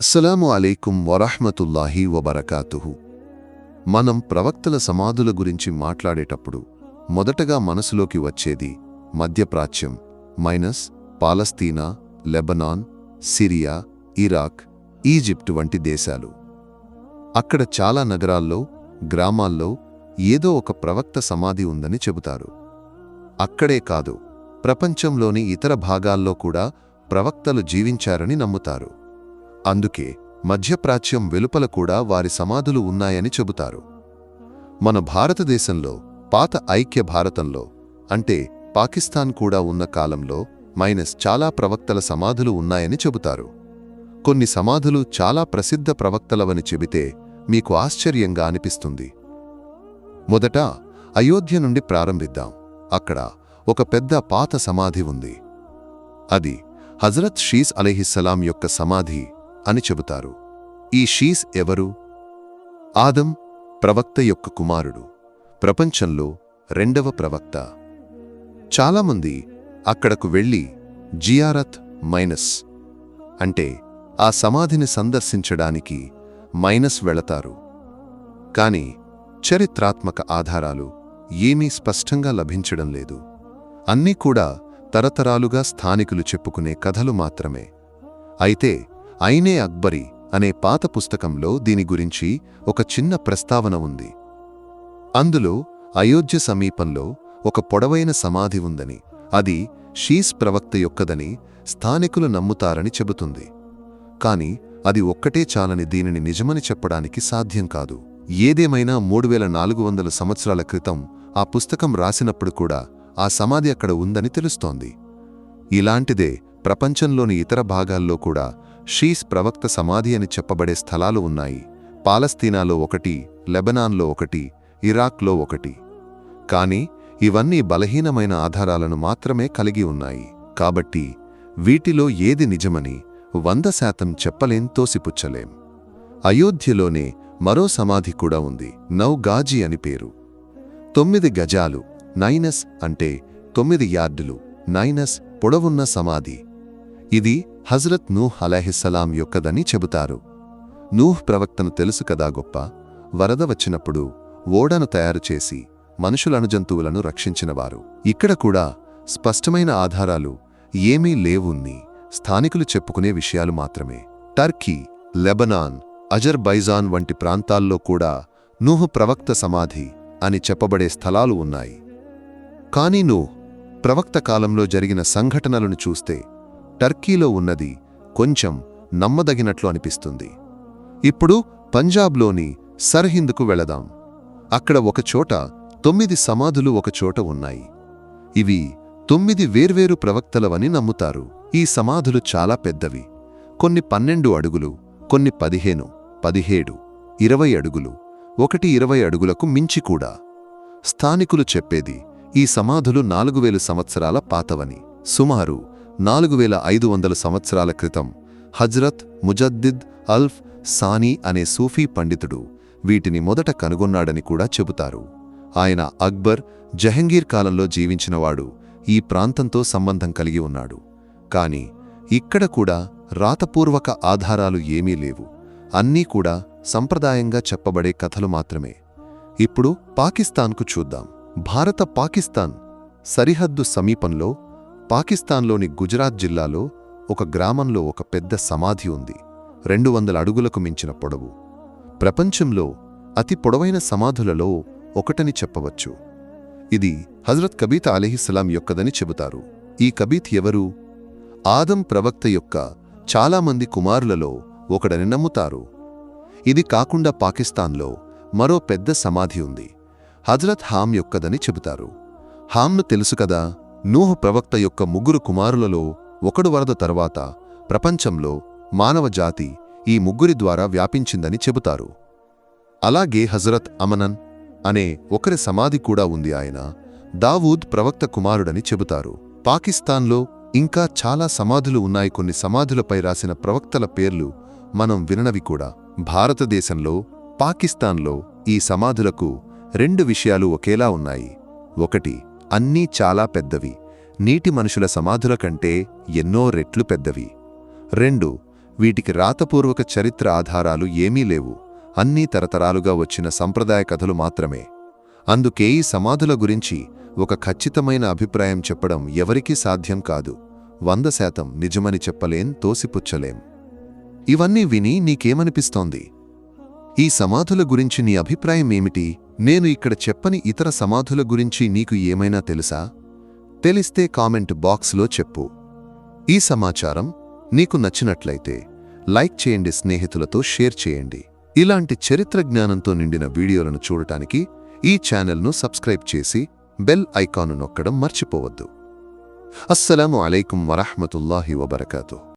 అస్సలం అలైకుం వరహ్మతుల్లాహి వబరకాతుహు. మనం ప్రవక్తల సమాధుల గురించి మాట్లాడేటప్పుడు మొదటగా మనసులోకి వచ్చేది మధ్యప్రాచ్యం మైనస్ పాలస్తీనా లెబనాన్ సిరియా ఇరాక్ ఈజిప్ట్ వంటి దేశాలు. అక్కడ చాలా నగరాల్లో గ్రామాల్లో ఏదో ఒక ప్రవక్త సమాధి ఉందని చెబుతారు. అక్కడే కాదు ప్రపంచంలోని ఇతర భాగాల్లో కూడా ప్రవక్తలు జీవించారని నమ్ముతారు. అందుకే మధ్యప్రాచ్యం వెలుపల కూడా వారి సమాధులు ఉన్నాయని చెబుతారు. మన భారతదేశంలో పాత ఐక్య భారతంలో అంటే పాకిస్తాన్ కూడా ఉన్న కాలంలో మైనస్ చాలా ప్రవక్తల సమాధులు ఉన్నాయని చెబుతారు. కొన్ని సమాధులు చాలా ప్రసిద్ధ ప్రవక్తలవని చెబితే మీకు ఆశ్చర్యంగా అనిపిస్తుంది. మొదట అయోధ్య నుండి ప్రారంభిద్దాం. అక్కడ ఒక పెద్ద పాత సమాధి ఉంది. అది హజరత్ షీస్ అలీహిస్సలాం యొక్క సమాధి అని చెబుతారు. ఈ షీస్ ఎవరు? ఆదం ప్రవక్త యొక్క కుమారుడు. ప్రపంచంలో రెండవ ప్రవక్త. చాలామంది అక్కడకు వెళ్ళి జియారత్ మైనస్ అంటే ఆ సమాధిని సందర్శించడానికి మైనస్ వెళతారు. కాని చరిత్రాత్మక ఆధారాలు ఏమీ స్పష్టంగా లభించడం లేదు. అన్నీ కూడా తరతరాలుగా స్థానికులు చెప్పుకునే కథలు మాత్రమే. అయితే ఐనే అక్బరి అనే పాత పుస్తకంలో దీని గురించి ఒక చిన్న ప్రస్తావన ఉంది. అందులో అయోధ్య సమీపంలో ఒక పొడవైన సమాధి ఉందని అది షీస్ ప్రవక్త యొక్కదని స్థానికులు నమ్ముతారని చెబుతుంది. కాని అది ఒక్కటే చాలని దీనిని నిజమని చెప్పడానికి సాధ్యం కాదు. ఏదేమైనా మూడు వేల నాలుగు వందల సంవత్సరాల క్రితం ఆ పుస్తకం రాసినప్పుడు కూడా ఆ సమాధి అక్కడ ఉందని తెలుస్తోంది. ఇలాంటిదే ప్రపంచంలోని ఇతర భాగాల్లో కూడా షీస్ ప్రవక్త సమాధి అని చెప్పబడే స్థలాలు ఉన్నాయి. పాలస్తీనాలో ఒకటి లెబనాన్లో ఒకటి ఇరాక్లో ఒకటి. కాని ఇవన్నీ బలహీనమైన ఆధారాలను మాత్రమే కలిగి ఉన్నాయి. కాబట్టి వీటిలో ఏది నిజమని వంద శాతం చెప్పలేం తోసిపుచ్చలేం. అయోధ్యలోనే మరో సమాధి కూడా ఉంది నౌగాజీ అని పేరు. తొమ్మిది గజాలు నైనస్ అంటే తొమ్మిది యార్డులు నైనస్ పొడవున్న సమాధి. ఇది హజరత్ నూహ్ అలహిస్సలాం యొక్కదని చెబుతారు. నూహ్ ప్రవక్తను తెలుసు కదా గొప్ప. వరద వచ్చినప్పుడు ఓడను తయారు చేసి మనుషులను జంతువులను రక్షించినవారు. ఇక్కడ కూడా స్పష్టమైన ఆధారాలు ఏమీ లేవున్ని స్థానికులు చెప్పుకునే విషయాలు మాత్రమే. టర్కీ లెబనాన్ అజర్బైజాన్ వంటి ప్రాంతాల్లో కూడా నూహ్ ప్రవక్త సమాధి అని చెప్పబడే స్థలాలు ఉన్నాయి. కానీ నూహ్ ప్రవక్త కాలంలో జరిగిన సంఘటనలను చూస్తే టర్కీలో ఉన్నది కొంచెం నమ్మదగినట్లు అనిపిస్తుంది. ఇప్పుడు పంజాబ్లోని సర్హింద్కు వెళదాం. అక్కడ ఒకచోట తొమ్మిది సమాధులు ఒకచోట ఉన్నాయి. ఇవి తొమ్మిది వేర్వేరు ప్రవక్తలవని నమ్ముతారు. ఈ సమాధులు చాలా పెద్దవి. కొన్ని పన్నెండు అడుగులు కొన్ని పదిహేను పదిహేడు ఇరవై అడుగులు ఒకటి ఇరవై అడుగులకు మించి కూడా. స్థానికులు చెప్పేది ఈ సమాధులు నాలుగు వేలు సంవత్సరాల పాతవని. సుమారు నాలుగు వేల ఐదు వందల సంవత్సరాల క్రితం హజ్రత్ ముజద్దిద్ అల్ఫ్ సానీ అనే సూఫీ పండితుడు వీటిని మొదట కనుగొన్నాడని కూడా చెబుతారు. ఆయన అక్బర్ జహంగీర్ కాలంలో జీవించినవాడు ఈ ప్రాంతంతో సంబంధం కలిగి ఉన్నాడు. కాని ఇక్కడ కూడా రాతపూర్వక ఆధారాలు ఏమీ లేవు. అన్నీ కూడా సంప్రదాయంగా చెప్పబడే కథలు మాత్రమే. ఇప్పుడు పాకిస్తాన్కు చూద్దాం. భారత పాకిస్తాన్ సరిహద్దు సమీపంలో పాకిస్తాన్లోని గుజరాత్ జిల్లాలో ఒక గ్రామంలో ఒక పెద్ద సమాధి ఉంది రెండు వందల అడుగులకు మించిన పొడవు. ప్రపంచంలో అతి పొడవైన సమాధులలో ఒకటని చెప్పవచ్చు. ఇది హజరత్ కబీత్ అలీహిస్సలాం యొక్కదని చెబుతారు. ఈ కబీత్ ఎవరు? ఆదం ప్రవక్త యొక్క చాలామంది కుమారులలో ఒకడని నమ్ముతారు. ఇది కాకుండా పాకిస్తాన్లో మరో పెద్ద సమాధి ఉంది హజరత్ హామ్ యొక్కదని చెబుతారు. హామ్ను తెలుసు కదా? నూహు ప్రవక్త యొక్క ముగ్గురు కుమారులలో ఒకడు వరద తర్వాత ప్రపంచంలో మానవ జాతి ఈ ముగ్గురి ద్వారా వ్యాపించిందని చెబుతారు. అలాగే హజరత్ అమనన్ అనే ఒకరి సమాధి కూడా ఉంది ఆయన దావూద్ ప్రవక్త కుమారుడని చెబుతారు. పాకిస్తాన్లో ఇంకా చాలా సమాధులు ఉన్నాయి. కొన్ని సమాధులపై రాసిన ప్రవక్తల పేర్లు మనం విననవి కూడా. భారతదేశంలో పాకిస్తాన్లో ఈ సమాధులకు రెండు విషయాలు ఒకేలా ఉన్నాయి. ఒకటి అన్నీ చాలా పెద్దవి. నీటి మనుషుల సమాధుల కంటే ఎన్నో రెట్లు పెద్దవి. రెండు వీటికి రాతపూర్వక చరిత్ర ఆధారాలు ఏమీ లేవు. అన్నీ తరతరాలుగా వచ్చిన సంప్రదాయ కథలు మాత్రమే. అందుకే ఈ సమాధుల గురించి ఒక ఖచ్చితమైన అభిప్రాయం చెప్పడం ఎవరికీ సాధ్యం కాదు. వంద శాతం నిజమని చెప్పలేం తోసిపుచ్చలేం. ఇవన్నీ విని నీకేమనిపిస్తోంది? ఈ సమాధుల గురించి నీ అభిప్రాయం ఏమిటి? నేను ఇక్కడ చెప్పని ఇతర సమాధుల గురించి నీకు ఏమైనా తెలుసా? తెలిస్తే కామెంట్ బాక్స్లో చెప్పు. ఈ సమాచారం నీకు నచ్చినట్లయితే లైక్ చేయండి స్నేహితులతో షేర్ చేయండి. ఇలాంటి చరిత్ర జ్ఞానంతో నిండిన వీడియోలను చూడటానికి ఈ ఛానల్ను సబ్స్క్రైబ్ చేసి బెల్ ఐకాను నొక్కడం మర్చిపోవద్దు. అస్సలం అలైకుం వరహమతుల్లాహి వబర్కాతు.